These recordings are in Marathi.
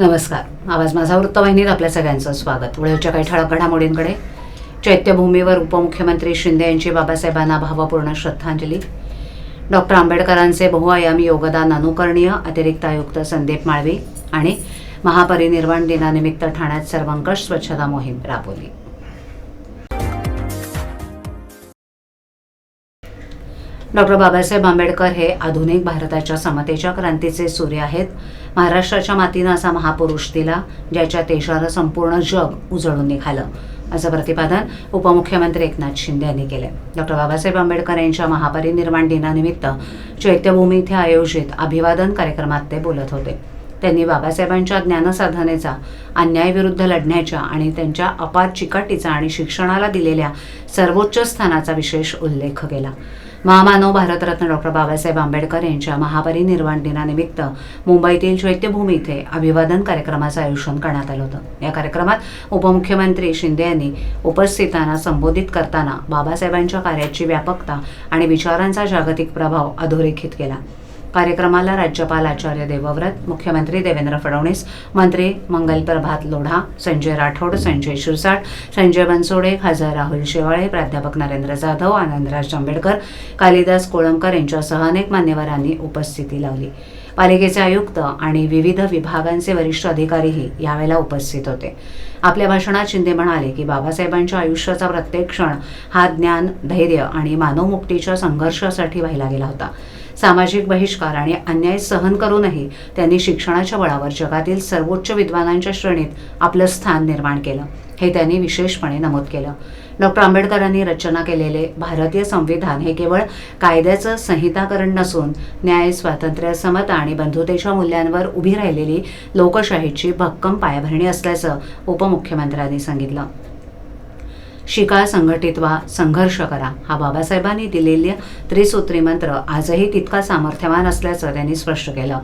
नमस्कार. आवाज माझा वृत्तवाहिनीत आपल्या सगळ्यांचं स्वागत. वेळेच्या काही ठळक घडामोडींकडे चैत्यभूमीवर उपमुख्यमंत्री शिंदे यांची बाबासाहेबांना भावपूर्ण श्रद्धांजली. डॉक्टर आंबेडकरांचे बहुआयामी योगदान अनुकरणीय अतिरिक्त आयुक्त संदीप माळवी आणि महापरिनिर्वाण दिनानिमित्त ठाण्यात सर्वंकष स्वच्छता मोहीम राबवली. डॉक्टर बाबासाहेब आंबेडकर हे आधुनिक भारताच्या समतेच्या क्रांतीचे सूर्य आहेत. महाराष्ट्राच्या मातीनं असा महापुरुष दिला ज्याच्या तेजानं संपूर्ण जग उजळून निघालं असं प्रतिपादन उपमुख्यमंत्री एकनाथ शिंदे यांनी केलं डॉक्टर बाबासाहेब आंबेडकर यांच्या महापरिनिर्वाण दिनानिमित्त चैत्यभूमी इथे आयोजित अभिवादन कार्यक्रमात ते बोलत होते. त्यांनी बाबासाहेबांच्या ज्ञानसाधनेचा अन्यायविरुद्ध लढण्याच्या आणि त्यांच्या अपार चिकाटीचा आणि शिक्षणाला दिलेल्या सर्वोच्च स्थानाचा विशेष उल्लेख केला. महामानव भारतरत्न डॉक्टर बाबासाहेब आंबेडकर यांच्या महापरिनिर्वाण दिनानिमित्त मुंबईतील चैत्यभूमी इथे अभिवादन कार्यक्रमाचं आयोजन करण्यात आलं होतं. या कार्यक्रमात उपमुख्यमंत्री शिंदे यांनी उपस्थितांना संबोधित करताना बाबासाहेबांच्या कार्याची व्यापकता आणि विचारांचा जागतिक प्रभाव अधोरेखित केला. कार्यक्रमाला राज्यपाल आचार्य देवव्रत मुख्यमंत्री देवेंद्र फडणवीस मंत्री मंगल प्रभात लोढा संजय राठोड संजय शिरसाट संजय बनसोडे खासदार राहुल शेवाळे प्राध्यापक नरेंद्र जाधव आनंदराज आंबेडकर कालिदास कोळंबकर यांच्यासह अनेक मान्यवरांनी उपस्थिती लावली. पालिकेचे आयुक्त आणि विविध विभागांचे वरिष्ठ अधिकारीही यावेळेला उपस्थित होते. आपल्या भाषणात शिंदे म्हणाले की बाबासाहेबांच्या आयुष्याचा प्रत्येक क्षण हा ज्ञान धैर्य आणि मानवमुक्तीच्या संघर्षासाठी वाहिला गेला होता. सामाजिक बहिष्कार आणि अन्याय सहन करूनही त्यांनी शिक्षणाच्या बळावर जगातील सर्वोच्च विद्वानांच्या श्रेणीत आपलं स्थान निर्माण केलं. हे त्यांनी विशेषपणे नमूद केलं. डॉक्टर आंबेडकरांनी रचना केलेले भारतीय संविधान हे केवळ कायद्याचं संहिताकरण नसून न्याय स्वातंत्र्य समता आणि बंधुतेच्या मूल्यांवर उभी राहिलेली लोकशाहीची भक्कम पायाभरणी असल्याचं उपमुख्यमंत्र्यांनी सांगितलं. शिका संघटित व्हा संघर्ष करा. हा बाबासाहेबांनी दिलेल्या त्रिसूत्री मंत्र आजही तितका सामर्थ्यवान असल्याचं त्यांनी स्पष्ट केलं.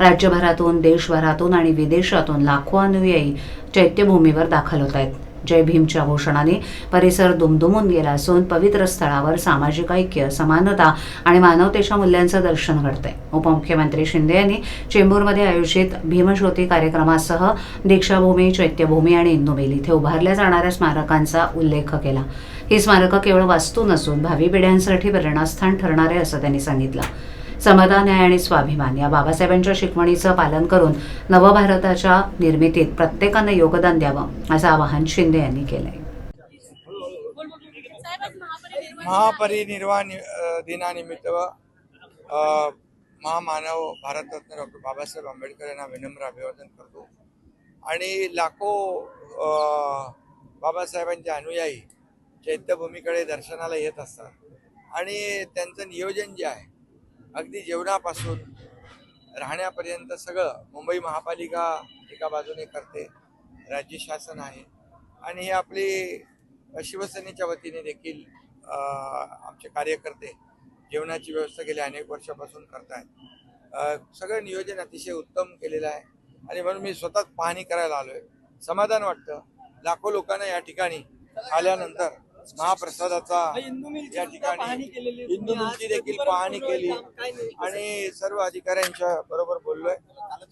राज्यभरातून देशभरातून आणि विदेशातून लाखो अनुयायी चैत्यभूमीवर दाखल होत आहेत. जय भीमच्या घोषणाने. परिसर दुमदुमून गेला असून पवित्र स्थळावर सामाजिक ऐक्य समानता आणि मानवतेच्या मूल्यांचं दर्शन घडतंय. उपमुख्यमंत्री शिंदे यांनी चेंबूरमध्ये आयोजित भीमज्योती कार्यक्रमासह दीक्षाभूमी चैत्यभूमी आणि इंदुमेल इथे उभारल्या जाणाऱ्या स्मारकांचा उल्लेख केला. ही स्मारकं केवळ वास्तू नसून भावी पिढ्यांसाठी प्रेरणास्थान ठरणार आहे असं त्यांनी सांगितलं. समता न्याय आणि स्वाभिमान. या बाबासाहेबांच्या शिकवणीचं पालन करून नवभारताच्या निर्मितीत प्रत्येकानं योगदान द्यावं असं आवाहन शिंदे यांनी केलंय. महापरिनिर्वाण दिनानिमित्त महामानव भारतरत्न डॉक्टर बाबासाहेब आंबेडकर यांना विनम्र अभिवादन करतो. आणि लाखो बाबासाहेबांचे अनुयायी चैत्यभूमीकडे दर्शनाला येत असतात. आणि त्यांचं नियोजन जे आहे अगदी जेवणापासून राहण्यापर्यंत सगळं मुंबई महापालिका एका बाजूने करते राज्य शासन आहे. आणि हे आपली शिवसेनेच्या वतीने देखील आमचे कार्यकर्ते जेवणाची व्यवस्था गेल्या अनेक वर्षापासून करत आहेत सगळं नियोजन अतिशय उत्तम केलेलं आहे. आणि म्हणून मी स्वतःच पाहणी करायला आलो आहे समाधान वाटतं. लाखो लोकांना या ठिकाणी आल्यानंतर महाप्रसादाचा या ठिकाणी हिंदू मिलची देखील पाहणी केली. आणि सर्व अधिकाऱ्यांच्या बरोबर बोललोय.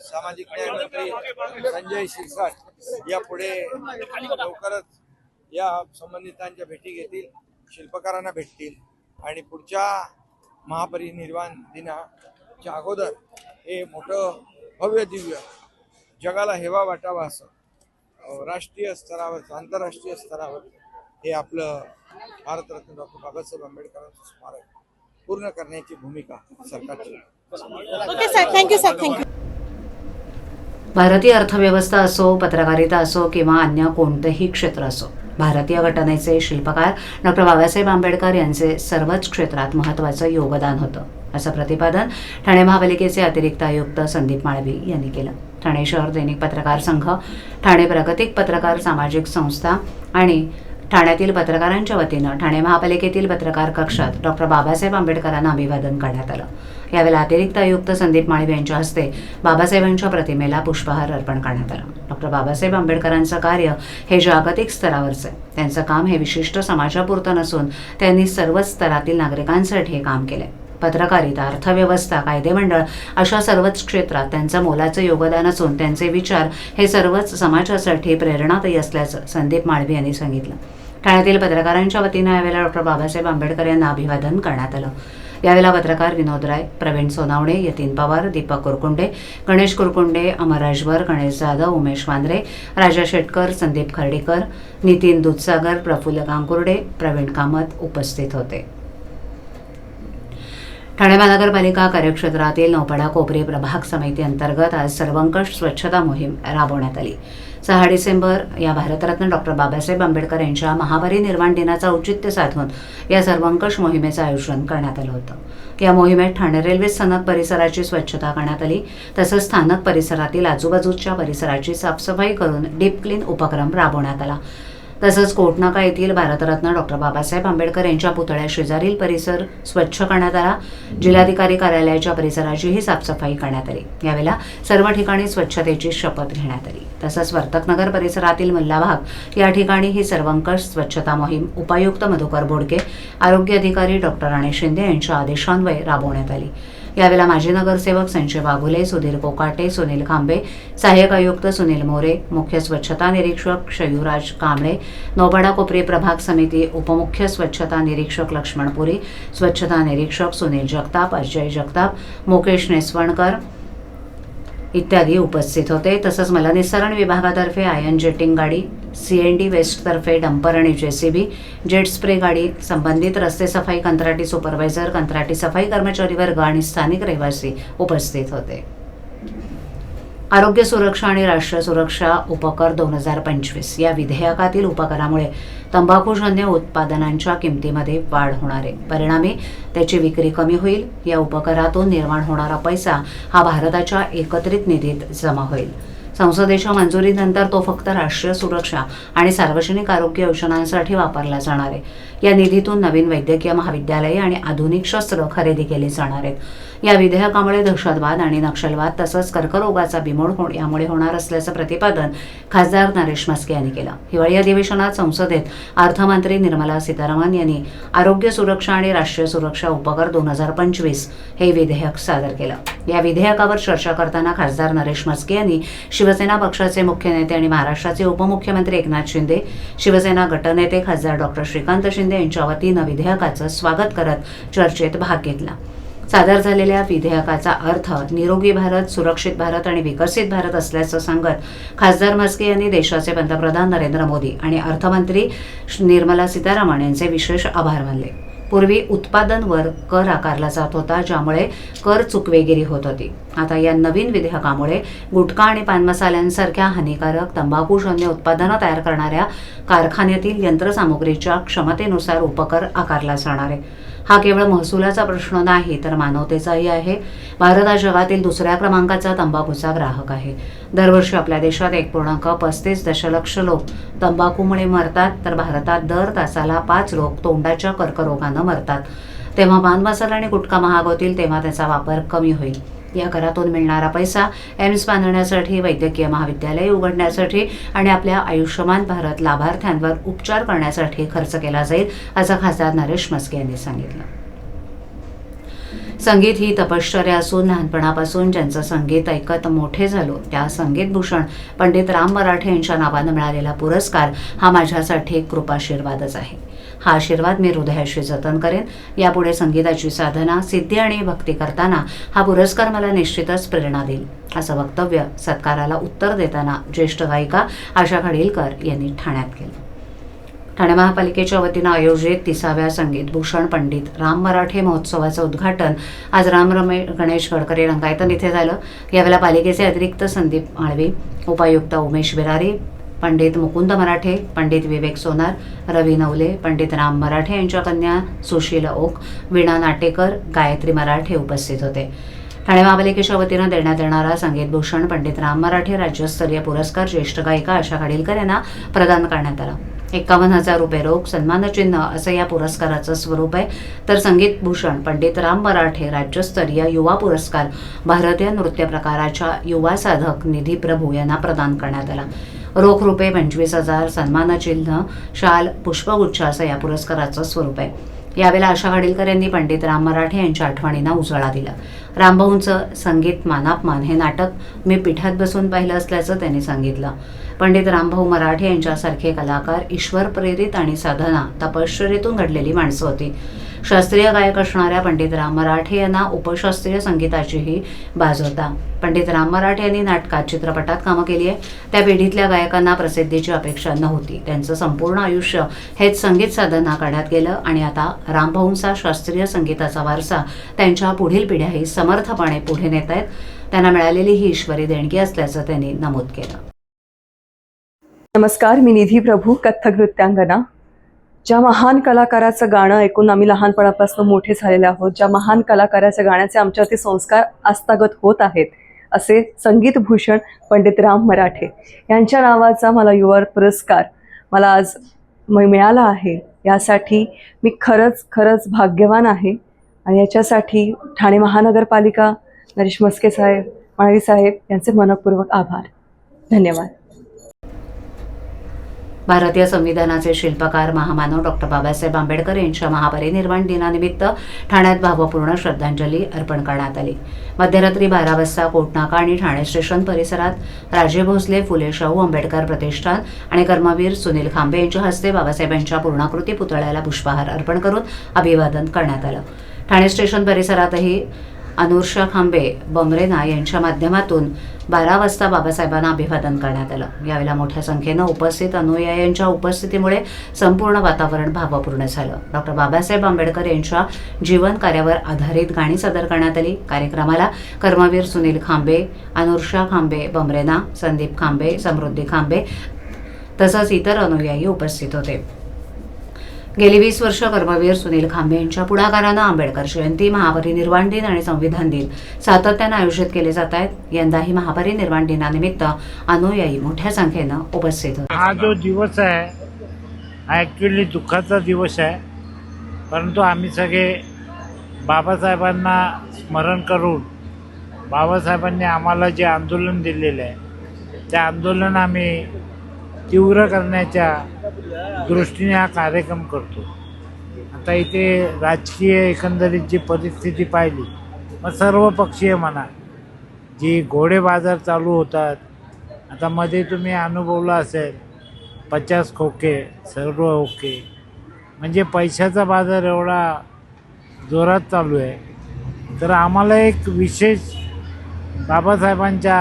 सामाजिक न्याय मंत्री संजय शिरसाट या पुढे लवकरच या संबंधितांच्या भेटी घेतील शिल्पकारांना भेटतील. आणि पुढच्या महापरिनिर्वाण दिनाच्या अगोदर हे मोठं भव्य दिव्य जगाला हेवा वाटावा असं राष्ट्रीय स्तरावर आंतरराष्ट्रीय स्तरावर हे आपलं भारतरत्न डॉक्टर बाबासाहेब आंबेडकरांचं स्मारक पूर्ण करण्याची भूमिका सरकारची. आहे. Okay sir thank you sir thank you भारतीय अर्थव्यवस्था असो पत्रकारिता असो किंवा अन्य कोणतेही क्षेत्र असो भारतीय घटनेचे शिल्पकार डॉक्टर बाबासाहेब आंबेडकर यांचे सर्वच क्षेत्रात महत्त्वाचं योगदान होतं असं प्रतिपादन ठाणे महापालिकेचे अतिरिक्त आयुक्त संदीप माळवी यांनी केलं. ठाणे शहर दैनिक पत्रकार संघ ठाणे प्रागतिक पत्रकार सामाजिक संस्था आणि ठाण्यातील पत्रकारांच्या वतीनं ठाणे महापालिकेतील पत्रकार कक्षात डॉक्टर बाबासाहेब आंबेडकरांना अभिवादन करण्यात आलं. यावेळी अतिरिक्त आयुक्त संदीप माळी यांच्या हस्ते बाबासाहेबांच्या प्रतिमेला पुष्पहार अर्पण करण्यात आला. डॉक्टर बाबासाहेब आंबेडकरांचं कार्य हे जागतिक स्तरावरचं आहे. त्यांचं काम हे विशिष्ट समाजापुरतं नसून त्यांनी सर्वच स्तरातील नागरिकांसाठी हे काम आहे पत्रकारिता अर्थव्यवस्था कायदेमंडळ अशा सर्वच क्षेत्रात त्यांचं मोलाचं योगदान असून त्यांचे विचार हे सर्वच समाजासाठी प्रेरणादायी असल्याचं संदीप माळवी यांनी सांगितलं. ठाण्यातील पत्रकारांच्या वतीनं यावेळेला डॉक्टर बाबासाहेब आंबेडकर यांना अभिवादन करण्यात आलं. यावेळेला पत्रकार विनोद राय प्रवीण सोनावणे यतीन पवार दीपक कुरकुंडे गणेश कुरकुंडे अमर राजभर गणेश जाधव उमेश वांद्रे राजा शेटकर संदीप खर्डीकर नितीन दूधसागर प्रफुल्ल गांकुर्डे प्रवीण कामत उपस्थित होते. ठाणे महानगरपालिका कार्यक्षेत्रातील नौपाडा कोपरी प्रभाग समिती अंतर्गत आज सर्वंकष स्वच्छता मोहीम राबवण्यात आली. सहा डिसेंबर या भारतरत्न डॉक्टर बाबासाहेब आंबेडकर यांच्या महावारी निर्माण दिनाचं औचित्य साधून या सर्वंकष मोहिमेचं आयोजन करण्यात आलं होतं. या मोहिमेत ठाणे रेल्वे स्थानक परिसराची स्वच्छता करण्यात आली तसंच स्थानक परिसरातील आजूबाजूच्या परिसराची साफसफाई करून डीप क्लीन उपक्रम राबवण्यात आला. तसंच कोटनाका येथील भारतरत्न डॉक्टर बाबासाहेब आंबेडकर यांच्या पुतळ्या शेजारील परिसर स्वच्छ करण्यात आला. जिल्हाधिकारी कार्यालयाच्या परिसराचीही साफसफाई करण्यात आली. यावेळेला सर्व ठिकाणी स्वच्छतेची शपथ घेण्यात आली. तसंच वर्तकनगर परिसरातील मल्ला भाग या ठिकाणी ही सर्वंकष स्वच्छता मोहीम उपायुक्त मधुकर बोडके आरोग्य अधिकारी डॉक्टर राणे शिंदे यांच्या आदेशान्वये राबवण्यात आली. यावेळेला माजी नगरसेवक संजय वाघुले सुधीर कोकाटे सुनील खांबे सहाय्यक आयुक्त सुनील मोरे मुख्य स्वच्छता निरीक्षक शयुराज कांबळे नोबडा कोपरी प्रभाग समिती उपमुख्य स्वच्छता निरीक्षक लक्ष्मणपुरी स्वच्छता निरीक्षक सुनील जगताप अजय जगताप मुकेश नेसवणकर इत्यादी उपस्थित होते. तसंच मलनिस्सरण विभागातर्फे आयन जेटिंग गाडी सी एन डी वेस्टतर्फे डंपर आणि जेसीबी जेट स्प्रे गाडी संबंधित रस्ते सफाई कंत्राटी सुपरवायझर कंत्राटी सफाई कर्मचारी वर्ग आणि स्थानिक रहिवासी उपस्थित होते. आरोग्य सुरक्षा आणि राष्ट्रीय सुरक्षा उपकर दोन हजार पंचवीस या विधेयकातील उपकरामुळे तंबाखूजन्य उत्पादनांच्या किमतीमध्ये वाढ होणार आहे परिणामी त्याची विक्री कमी होईल. या उपकरातून निर्माण होणारा पैसा हा भारताच्या एकत्रित निधीत जमा होईल. संसदेच्या मंजुरीनंतर तो फक्त राष्ट्रीय सुरक्षा आणि सार्वजनिक आरोग्य योजनांसाठी वापरला जाणार आहे. या निधीतून नवीन वैद्यकीय महाविद्यालये आणि आधुनिक शस्त्र खरेदी केली जाणार आहेत. या विधेयकामुळे दहशतवाद आणि नक्षलवाद तसंच कर्करोगाचा बिमोड होण यामुळे होणार असल्याचं प्रतिपादन खासदार नरेश म्हस्के यांनी केलं. हिवाळी अधिवेशनात संसदेत अर्थमंत्री निर्मला सीतारामन यांनी आरोग्य सुरक्षा आणि राष्ट्रीय सुरक्षा उपकर दोन हजार पंचवीस हे विधेयक सादर केलं. या विधेयकावर चर्चा करताना खासदार नरेश म्हस्के यांनी शिवसेना पक्षाचे मुख्य नेते आणि महाराष्ट्राचे उपमुख्यमंत्री एकनाथ शिंदे शिवसेना गटनेते खासदार डॉक्टर श्रीकांत शिंदे यांच्या वतीनं विधेयकाचं स्वागत करत चर्चेत भाग घेतला. सादर झालेल्या विधेयकाचा अर्थ निरोगी भारत सुरक्षित भारत आणि विकसित भारत असल्याचं सांगत खासदार म्हस्के यांनी देशाचे पंतप्रधान नरेंद्र मोदी आणि अर्थमंत्री निर्मला सीतारामन यांचे विशेष आभार मानले. पूर्वी उत्पादनवर कर आकारला जात होता ज्यामुळे कर चुकवेगिरी होत होती. आता या नवीन विधेयकामुळे गुटखा आणि पानमसाल्यांसारख्या हानिकारक तंबाखूजन्य उत्पादनं तयार करणाऱ्या कारखान्यातील यंत्रसामुग्रीच्या क्षमतेनुसार उपकर आकारला जाणार आहे. हा केवळ महसुलाचा प्रश्न नाही तर मानवतेचाही आहे. भारत हा जगातील दुसऱ्या क्रमांकाचा तंबाखूचा ग्राहक आहे. दरवर्षी आपल्या देशात एक पूर्णांक पस्तीस दशलक्ष लोक तंबाखूमुळे मरतात तर भारतात दर तासाला पाच लोक तोंडाच्या कर्करोगानं मरतात. तेव्हा पान मसाला आणि गुटखा महाग होतील तेव्हा त्याचा वापर कमी होईल. या करातून मिळणारा पैसा एम्स बांधण्यासाठी वैद्यकीय महाविद्यालय उघडण्यासाठी आणि आपल्या आयुष्यमान भारत लाभार्थ्यांवर उपचार करण्यासाठी खर्च केला जाईल असं खासदार नरेश मस्के यांनी सांगितलं. संगीत ही तपश्चर्या असून लहानपणापासून ज्यांचं संगीत ऐकत मोठे झालो त्या संगीतभूषण पंडित राम मराठे यांच्या नावानं मिळालेला पुरस्कार हा माझ्यासाठी कृपाशीर्वादच आहे. हा आशीर्वाद मी हृदयाशी जतन करेन. यापुढे संगीताची साधना सिद्धी आणि भक्ती करताना हा पुरस्कार मला निश्चितच प्रेरणा देईल. असं वक्तव्य सत्काराला उत्तर देताना ज्येष्ठ गायिका आशा खडीलकर यांनी ठाण्यात केलं. ठाणे महापालिकेच्या वतीनं आयोजित तिसाव्या संगीत भूषण पंडित राम मराठे महोत्सवाचं उद्घाटन आज राम रमे गणेश गडकरी रंगायतन इथे झालं. यावेळेला पालिकेचे अतिरिक्त संदीप माळवी उपायुक्त उमेश बिरारी पंडित मुकुंद मराठे पंडित विवेक सोनार रवी नवले पंडित राम मराठे यांच्या कन्या सुशील ओक वीणा नाटेकर गायत्री मराठे उपस्थित होते. ठाणे महापालिकेच्या वतीनं देण्यात येणारा संगीतभूषण पंडित राम मराठे राज्यस्तरीय पुरस्कार ज्येष्ठ गायिका आशा खाडीलकर यांना प्रदान करण्यात आला. एकावन्न हजार रुपये रोख सन्मानचिन्ह असं या पुरस्काराचं स्वरूप आहे. तर संगीत भूषण पंडित राम मराठे राज्यस्तरीय युवा पुरस्कार भारतीय नृत्य प्रकाराच्या युवा साधक निधी प्रभू यांना प्रदान करण्यात आला. रोख रुपये पंचवीस हजार सन्मानचिन्ह शाल पुष्पगुच्छ असं या पुरस्काराचं स्वरूप आहे. यावेळेला आशा खाडीलकर यांनी पंडित राम मराठे यांच्या आठवणींना उजाळा दिला. रामभाऊंचं संगीत मानापमान हे नाटक मी पिठात बसून पाहिलं असल्याचं त्यांनी सांगितलं. पंडित रामभाऊ मराठे यांच्यासारखे कलाकार ईश्वर प्रेरित आणि साधना तपश्चर्येतून घडलेली माणसं होती. शास्त्रीय गायक असणाऱ्या पंडित राम मराठे यांना उपशास्त्रीय संगीताचीही बाज होता. पंडित राम मराठे यांनी नाटकात चित्रपटात कामं केली आहे. त्या पिढीतल्या गायकांना प्रसिद्धीची अपेक्षा नव्हती. त्यांचं संपूर्ण आयुष्य हेच संगीत साधना करण्यात गेलं आणि आता रामभाऊंचा शास्त्रीय संगीताचा वारसा त्यांच्या पुढील पिढ्याही समर्थपणे पुढे नेत आहेत. त्यांना मिळालेली ही ईश्वरी देणगी असल्याचं त्यांनी नमूद केलं. नमस्कार मी निधी प्रभू कथ्थक नृत्यांगना. ज्या महान कलाकाराचं गाणं ऐकून आम्ही लहानपणापासून मोठे झालेले आहोत ज्या महान कलाकाराच्या गाण्याचे आमच्यावरती संस्कार आस्तागत होत आहेत असे संगीतभूषण पंडित राम मराठे. यांच्या नावाचा मला युवा पुरस्कार मला आज म- मिळाला आहे. यासाठी मी खरंच खरंच भाग्यवान आहे. आणि याच्यासाठी ठाणे महानगरपालिका नरेश मस्के साहेब माळवी साहेब यांचे मनपूर्वक आभार. धन्यवाद. भारतीय संविधानाचे शिल्पकार महामानव डॉक्टर बाबासाहेब आंबेडकर यांच्या महापरिनिर्वाण दिनानिमित्त ठाण्यात भावपूर्ण श्रद्धांजली अर्पण करण्यात आली. मध्यरात्री बारा वाजता कोटनाका आणि ठाणे स्टेशन परिसरात राजे भोसले फुले शाहू आंबेडकर प्रतिष्ठान आणि कर्मवीर सुनील खांबे यांच्या हस्ते बाबासाहेबांच्या पूर्णाकृती पुतळ्याला पुष्पहार अर्पण करून अभिवादन करण्यात आलं. ठाणे स्टेशन परिसरातही अनुर्षा खांबे बमरेना यांच्या माध्यमातून बारा वाजता बाबासाहेबांना अभिवादन करण्यात आलं. यावेळेला मोठ्या संख्येनं उपस्थित अनुयायांच्या उपस्थितीमुळे संपूर्ण वातावरण भावपूर्ण झालं. डॉक्टर बाबासाहेब आंबेडकर यांच्या जीवन कार्यावर आधारित गाणी सादर करण्यात आली. कार्यक्रमाला कर्मवीर सुनील खांबे अनुर्षा खांबे बमरेना संदीप खांबे समृद्धी खांबे तसंच इतर अनुयायी उपस्थित होते. गेली वीस वर्ष कर्मवीर सुनील खांबे यांच्या पुढाकारानं आंबेडकर जयंती महापरिनिर्वाण दिन आणि संविधान दिन सातत्यानं आयोजित केले जात आहेत. यंदाही महापरिनिर्वाण दिनानिमित्त अनुयायी मोठ्या संख्येनं उपस्थित होते. हा जो दिवस आहे हा ॲक्च्युली दुःखाचा दिवस आहे. परंतु आम्ही सगळे बाबासाहेबांना स्मरण करून बाबासाहेबांनी आम्हाला जे आंदोलन दिलेलं आहे त्या आंदोलन आम्ही तीव्र करण्याच्या दृष्टीने हा कार्यक्रम करतो. आता इथे राजकीय एकंदरीत जी परिस्थिती पाहिली मग सर्व पक्षीय म्हणा जी घोडे बाजार चालू होतात आता मध्ये तुम्ही अनुभवला असेल पचास खोके सर्व ओके. म्हणजे पैशाचा बाजार एवढा जोरात चालू आहे. तर आम्हाला एक विशेष बाबासाहेबांच्या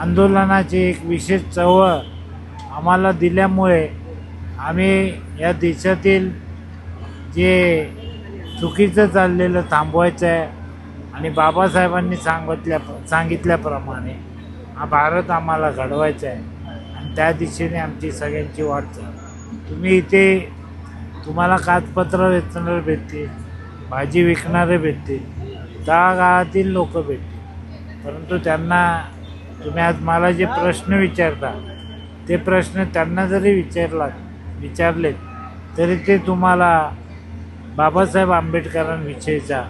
आंदोलनाची एक विशेष चळवळ आम्हाला दिल्यामुळे आम्ही या देशातील जे चुकीचं चाललेलं थांबवायचं आहे आणि बाबासाहेबांनी सांगितल्या सांगितल्याप्रमाणे हा भारत आम्हाला घडवायचा आहे आणि त्या दिशेने आमची सगळ्यांची वाटचाल तुम्ही इथे तुम्हाला कागदपत्र वेचणारे भेटतील भाजी विकणारे भेटतील तळागाळातील लोक भेटतील. परंतु त्यांना तुम्ही आज मला जे प्रश्न विचारता ते प्रश्न त्यांना जरी विचारला विचारलेत तरी ते तुम्हाला बाबासाहेब आंबेडकरांविषयीचा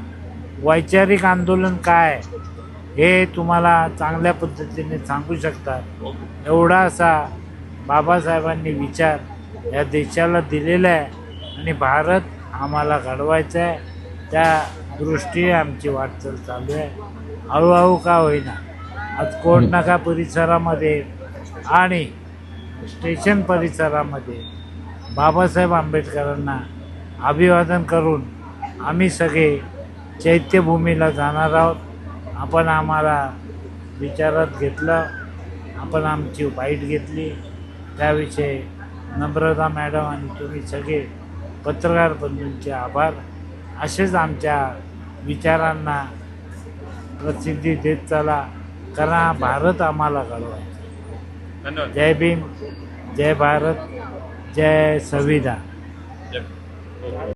वैचारिक आंदोलन काय हे तुम्हाला चांगल्या पद्धतीने सांगू शकतात. एवढा असा बाबासाहेबांनी विचार या देशाला दिलेला आहे आणि भारत आम्हाला घडवायचा आहे त्या दृष्टीने आमची वाटचाल चालू आहे. हळूहळू का होईना आज कोटनाका परिसरामध्ये आणि स्टेशन परिसरामध्ये बाबासाहेब आंबेडकरांना अभिवादन करून आम्ही सगळे चैत्यभूमीला जाणार आहोत. आपण आम्हाला विचारात घेतलं. आपण आमची बाईट घेतली. त्याविषयी नम्रता मॅडम आणि तुम्ही सगळे पत्रकार बंधूंचे आभार. असेच आमच्या विचारांना प्रसिद्धी देत चला. कारण भारत आम्हाला घडवायचा जय भीम जय भारत. जय संविधान